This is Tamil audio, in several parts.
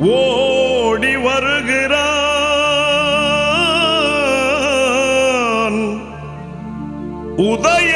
ஓடி வருகிறான். உதய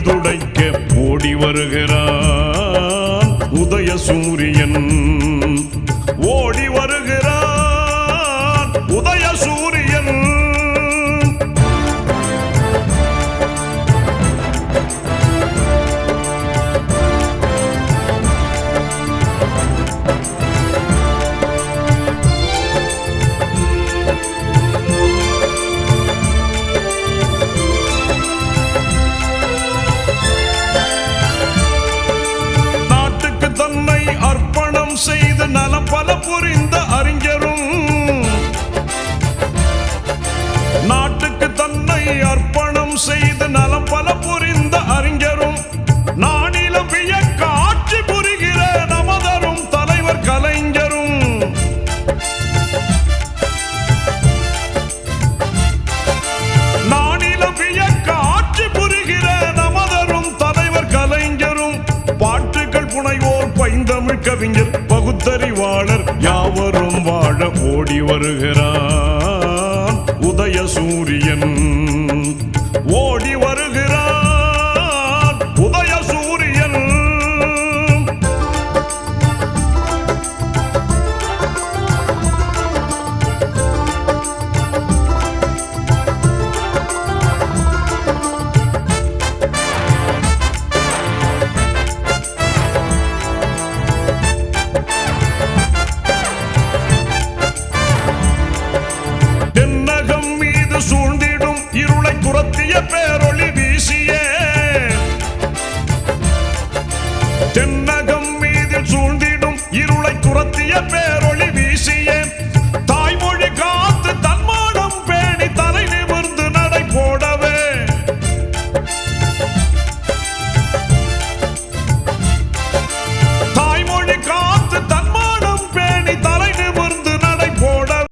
துடைக்க ஓடி வருகிறான். உதய சூரியன் நலம் பல புரிந்த அறிஞரும். நாட்டுக்கு தன்னை அர்ப்பணம் செய்து நலம் பல புரிந்த அறிஞரும். நானிலம் வியக்க ஆட்சி புரிகிற நமதரும் தலைவர் கலைஞரும். நானிலம் வியக்க ஆட்சி புரிகிற நமதரும் தலைவர் கலைஞரும். பாட்டுகள் புனைவோர் பைந்தமிழ் கவிஞர். பகுத்தறிவாளர் யாவரும் வாழ ஓடி வருகிறான். உதய சூரியன் തുറത്തിയ